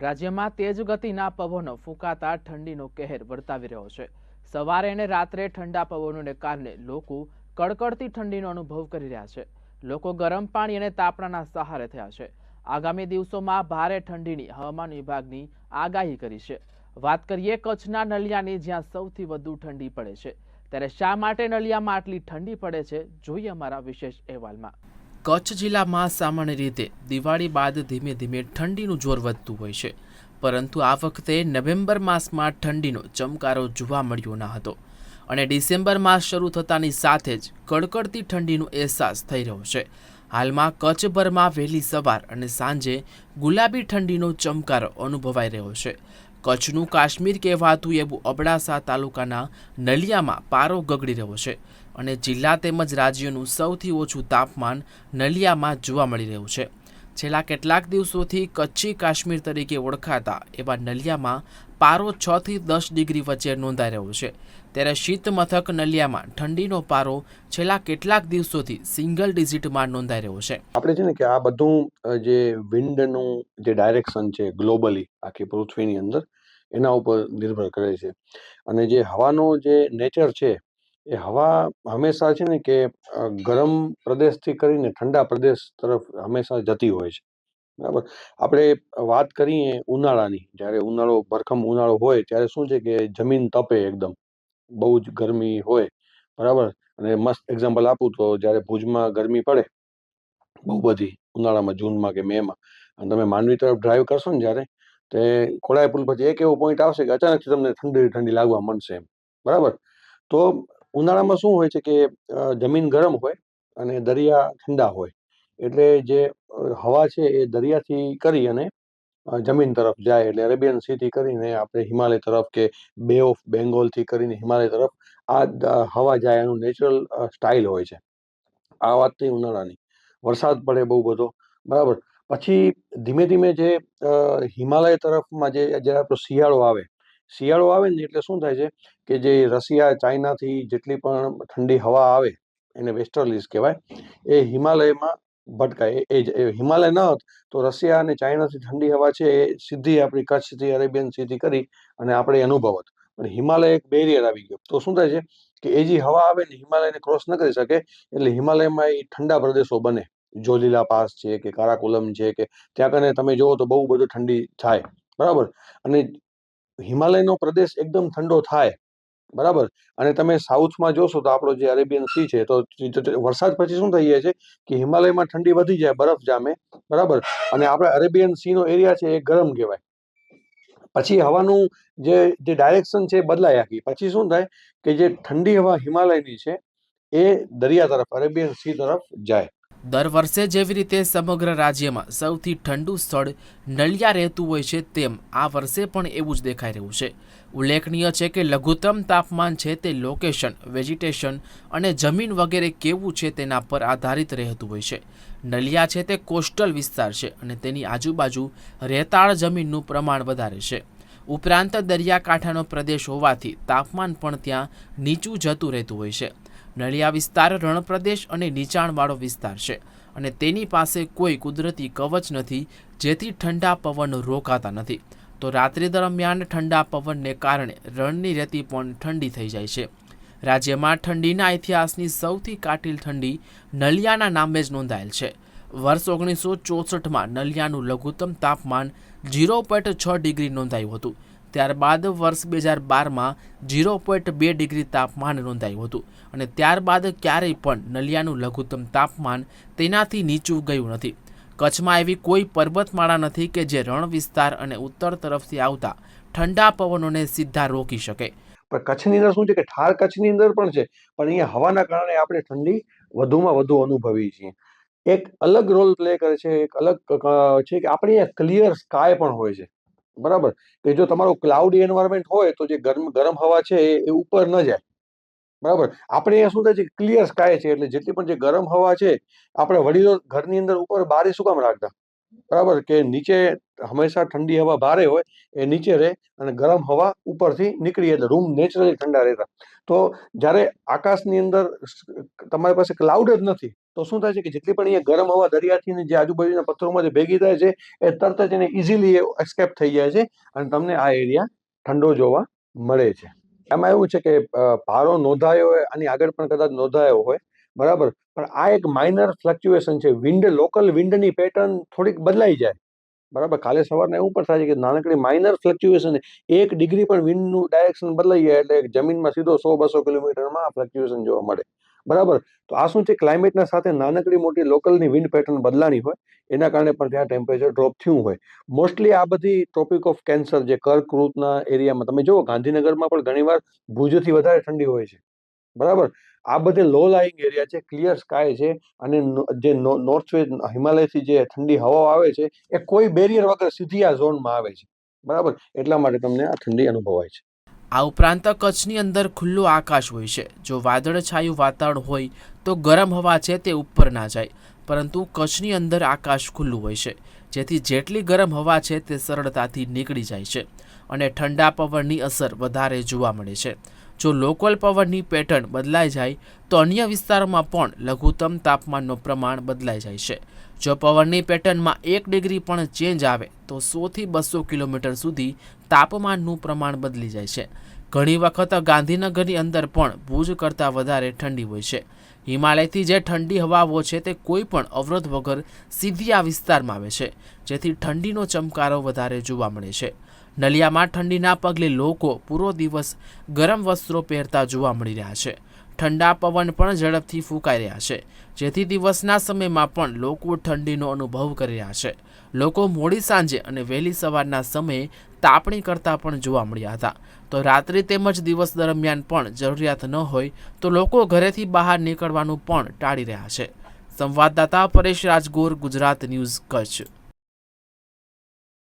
રાજ્યમાં તેજ ગતિના પવનો ફૂંકાતા ઠંડીનો કહેર વર્તાવી રહ્યો છે. સવારે અને રાત્રે ઠંડા પવનોને કારણે લોકો કડકડતી ઠંડીનો અનુભવ કરી રહ્યા છે. લોકો ગરમ પાણી અને તાપણાના સહારે થયા છે. આગામી દિવસોમાં ભારે ઠંડીની હવામાન વિભાગની આગાહી કરી છે. વાત કરીએ કચ્છના નલિયાની, જ્યાં સૌથી વધુ ઠંડી પડે છે. ત્યારે શા માટે નલિયામાં આટલી ઠંડી પડે છે? જોઈએ અમારા વિશેષ અહેવાલમાં. કચ્છ જિલ્લામાં સામાન્ય રીતે દિવાળી બાદ ધીમે ધીમે ઠંડીનું જોર વધતું હોય છે. પરંતુ આ વખતે નવેમ્બર માસમાં ઠંડીનો ચમકારો જોવા મળ્યો ન હતો અને ડિસેમ્બર માસ શરૂ થતાની સાથે જ કડકડતી ઠંડીનો અહેસાસ થઈ રહ્યો છે. હાલમાં કચ્છભરમાં વહેલી સવાર અને સાંજે ગુલાબી ઠંડીનો ચમકારો અનુભવાઈ રહ્યો છે. કચ્છનું કાશ્મીર કહેવાતું એવું અબડાસા તાલુકાના નલિયામાં પારો ગગડી રહ્યો છે. અને જિલ્લા તેમજ રાજ્યનું સૌથી ઓછું તાપમાન નલિયામાં જોવા મળી રહ્યું છે. છેલ્લા કેટલાક દિવસોથી કચ્છી કાશ્મીર તરીકે ઓળખાતા એવા નલિયામાં પારો છ થી દસ ડિગ્રી વચ્ચે નોંધાઈ રહ્યો છે. ત્યારે શીત મથક નલિયામાં ઠંડીનો પારો છેલ્લા કેટલાક દિવસોથી સિંગલ ડિજિટમાં નોંધાઈ રહ્યો છે. આપણે છે ને કે આ બધું જે વિન્ડનું જે ડાયરેક્શન છે ગ્લોબલી આખી પૃથ્વીની અંદર, એના ઉપર નિર્ભર કરે છે. અને જે હવાનો જે નેચર છે એ હવા હંમેશા છે ને કે ગરમ પ્રદેશથી કરીને ઠંડા પ્રદેશ તરફ હંમેશા જતી હોય છે. બરાબર? આપણે વાત કરીએ ઉનાળાની. જ્યારે ઉનાળો, ભરખમ ઉનાળો હોય, ત્યારે શું છે કે જમીન તપે એકદમ. બહુ જ ગરમી હોય. બરાબર? અને મસ્ત એક્ઝામ્પલ આપું તો જ્યારે ભુજમાં ગરમી પડે, બહુ બધી ઉનાળામાં, જૂનમાં કે મેમાં, અને તમે માંડવી તરફ ડ્રાઈવ કરશો ને જ્યારે, તે ખોડાઈ પુલ પછી એક એવો પોઈન્ટ આવશે કે અચાનકથી તમને ઠંડી ઠંડી લાગવા માંડશે એમ. બરાબર? તો ઉનાળામાં શું હોય છે કે જમીન ગરમ હોય અને દરિયા ઠંડા હોય. એટલે જે હવા છે એ દરિયાથી કરી અને જમીન તરફ જાય એટલે અરેબિયન સીથી કરીને આપણે હિમાલય તરફ કે બે ઓફ બેંગોલથી કરીને હિમાલય તરફ આ હવા જાય એનું નેચરલ સ્ટાઇલ હોય છે. આ વાત થઈ ઉનાળાની. વરસાદ પડે બહુ બધો. બરાબર. પછી ધીમે ધીમે જે હિમાલય તરફમાં જે જ્યારે આપણો શિયાળો આવે શિયાળો આવે ને એટલે શું થાય છે કે જે રશિયા, ચાઇનાથી જેટલી પણ ઠંડી હવા આવે, એને વેસ્ટર્લીઝ કહેવાય, એ હિમાલયમાં ભટકાય. એ- હિમાલય ન હોત તો રશિયા અને ચાઇનાથી ઠંડી હવા છે એ સીધી આપણી કચ્છથી, અરેબિયન સીથી કરી અને આપણે અનુભવત પણ હિમાલય એક બેરિયર આવી ગયો. તો શું થાય છે કે એ જે હવા આવે ને હિમાલયને ક્રોસ ન કરી શકે એટલે હિમાલયમાં એ ઠંડા પ્રદેશો બને. જોલીલા પાસ છે કે કારાકોલમ છે કે ત્યાં કને તમે જુઓ તો બહુ બધું ઠંડી થાય. બરાબર? અને હિમાલયનો પ્રદેશ એકદમ ઠંડો થાય, બરાબર? અને તમે સાઉથમાં જોશો તો આપણો જે અરેબિયન સી છે, તો વરસાદ પછી શું થઈ જાય છે કે હિમાલયમાં ઠંડી વધી જાય બરફ જામે, બરાબર? અને આપણે અરેબિયન સીનો એરિયા છે એ ગરમ કહેવાય. પછી હવાનું જે જે ડાયરેક્શન છે એ બદલાય આખી. પછી શું થાય કે જે ઠંડી હવા હિમાલયની છે, એ દરિયા તરફ, અરેબિયન સી તરફ જાય. દર વર્ષે જેવી રીતે સમગ્ર રાજ્યમાં સૌથી ઠંડુ સ્થળ નલિયા રહેતું હોય છે તેમ આ વર્ષે પણ એવું જ દેખાઈ રહ્યું છે. ઉલ્લેખનીય છે કે લઘુત્તમ તાપમાન છે તે લોકેશન વેજીટેશન અને જમીન વગેરે કેવું છે તેના પર આધારિત રહેતું હોય છે. નલિયા છે તે કોસ્ટલ વિસ્તાર છે અને તેની આજુબાજુ રેતાળ જમીનનું પ્રમાણ વધારે છે. ઉપરાંત દરિયાકાંઠાનો પ્રદેશ હોવાથી તાપમાન પણ ત્યાં નીચું જતું રહેતું હોય છે. નળિયા વિસ્તાર, રણપ્રદેશ અને નીચાણવાળો વિસ્તાર છે અને તેની પાસે કોઈ કુદરતી કવચ નથી, જેથી ઠંડા પવન રોકાતા નથી. તો રાત્રિ દરમિયાન ઠંડા પવનને કારણે રણની રેતી પણ ઠંડી થઈ જાય છે. રાજ્યમાં ઠંડીના ઇતિહાસની સૌથી કાતિલ ઠંડી નલિયાના નામે જ નોંધાયેલ છે. વર્ષ ઓગણીસો ચોસઠમાં નલિયાનું લઘુત્તમ તાપમાન ઝીરો પોઈન્ટ છ ડિગ્રી નોંધાયું હતું. ત્યારબાદ વર્ષ બે હજાર બારમાં ઝીરો પોઈન્ટ બે ડિગ્રી તાપમાન નોંધાયું હતું અને ત્યારબાદ ક્યારેય પણ નલિયાનું લઘુત્તમ તાપમાન તેનાથી નીચું ગયું નથી. કચ્છમાં એવી કોઈ પર્વતમાળા નથી કે જે રણ વિસ્તાર અને ઉત્તર તરફથી આવતા ઠંડા પવનોને સીધા રોકી શકે. પણ કચ્છની અંદર શું છે કે ઠાર કચ્છની અંદર પણ છે, પણ અહીંયા હવાના કારણે આપણે ઠંડી વધુમાં વધુ અનુભવીએ છીએ. એક અલગ રોલ પ્લે કરે છે, એક અલગ છે કે આપણે અહીંયા ક્લિયર સ્કાય પણ હોય છે. બરાબર? કે જો તમારો ક્લાઉડી એન્વાયરમેન્ટ હોય તો જે ગરમ ગરમ હવા છે એ ઉપર ન જાય. બરાબર? આપણે અહીંયા શું થાય છે? ક્લિયર સ્કાય છે, એટલે જેટલી પણ જે ગરમ હવા છે, આપણે વડીલો ઘરની અંદર ઉપર બારી શું કામ રાખતા? બરાબર? કે નીચે હંમેશા ઠંડી હવા ભારે હોય, એ નીચે રહે અને ગરમ હવા ઉપરથી નીકળી એટલે રૂમ નેચરલી ઠંડા રહેતા. તો જ્યારે આકાશની અંદર તમારી પાસે ક્લાઉડ જ નથી તો શું થાય છે કે જેટલી પણ અહીંયા ગરમ હવા દરિયાથી જે આજુબાજુના પથ્થરોમાં જે ભેગી થાય છે, એ તરત જ એને ઇઝીલી એસ્કેપ થઈ જાય છે અને તમને આ એરિયા ઠંડો જોવા મળે છે. એમાં એવું છે કે ભારો નોંધાયો હોય, આની આગળ પણ કદાચ નોંધાયો હોય, બરાબર? પણ આ એક માઇનર ફ્લક્ચ્યુએશન છે. વિન્ડ લોકલ વિન્ડની પેટર્ન થોડીક બદલાઈ જાય. બરાબર? કાલે સવારના એવું પણ થાય છે કે નાનકડી માઇનર ફ્લક્ચ્યુએશન એક ડિગ્રી પણ વિન્ડનું ડાયરેક્શન બદલાઈ જાય એટલે જમીનમાં સીધો સો બસો કિલોમીટરમાં ફ્લક્ચ્યુએશન જોવા મળે. બરાબર? તો આ શું છે? ક્લાઇમેટના સાથે નાનકડી મોટી લોકલની વિન્ડ પેટર્ન બદલાણી હોય, એના કારણે પણ ત્યાં ટેમ્પરેચર ડ્રોપ થયું હોય. મોસ્ટલી આ બધી ટોપિક ઓફ કેન્સર જે કર્કવૃતના એરિયામાં, તમે જુઓ, ગાંધીનગરમાં પણ ઘણીવાર ભુજથી વધારે ઠંડી હોય છે. બરાબર? આ બધે લો લાઈંગ એરિયા છે ક્લિયર સ્કાય છે, અને જે નોર્થ વેસ્ટ હિમાલયથી જે ઠંડી હવાઓ આવે છે, એ કોઈ બેરિયર વગર સીધી આ ઝોનમાં આવે છે. બરાબર? એટલા માટે તમને આ ઠંડી અનુભવાય છે. આ ઉપરાંત કચ્છની અંદર ખુલ્લું આકાશ હોય છે. જો વાદળછાયું વાતાવરણ હોય તો ગરમ હવા છે તે ઉપર ના જાય, પરંતુ કચ્છની અંદર આકાશ ખુલ્લું હોય છે, જેથી જેટલી ગરમ હવા છે તે સરળતાથી નીકળી જાય છે અને ઠંડા પવનની અસર વધારે જોવા મળે છે. જો લોકલ પવનની પેટર્ન બદલાઈ જાય, તો અન્ય વિસ્તારોમાં પણ લઘુત્તમ તાપમાનનું પ્રમાણ બદલાઈ જાય છે. જો પવનની પેટર્નમાં એક ડિગ્રી પણ ચેન્જ આવે, તો સોથી બસો કિલોમીટર સુધી તાપમાનનું પ્રમાણ બદલી જાય છે. ઘણી વખત ગાંધીનગરની અંદર પણ ભુજ કરતાં વધારે ઠંડી હોય છે. હિમાલયથી જે ઠંડી હવાઓ છે તે કોઈ પણ અવરોધ વગર સીધી આ વિસ્તારમાં આવે છે, જેથી ઠંડીનો ચમકારો વધારે જોવા મળે છે. નલિયામાં ઠંડીના પગલે લોકો પૂરો દિવસ ગરમ વસ્ત્રો પહેરતા જોવા મળી રહ્યા છે. ઠંડા પવન પણ ઝડપથી ફૂંકાઈ રહ્યા છે. જેથી દિવસના સમયમાં પણ લોકો ઠંડીનો અનુભવ કરી રહ્યા છે. લોકો મોડી સાંજે અને વહેલી સવારના સમયે તાપણી કરતા પણ જોવા મળ્યા હતા. તો રાત્રિ તેમજ દિવસ દરમિયાન પણ જરૂરિયાત ન હોય તો લોકો ઘરેથી બહાર નીકળવાનું પણ ટાળી રહ્યા છે. સંવાદદાતા પરેશ રાજગોર, ગુજરાત ન્યૂઝ કચ્છ.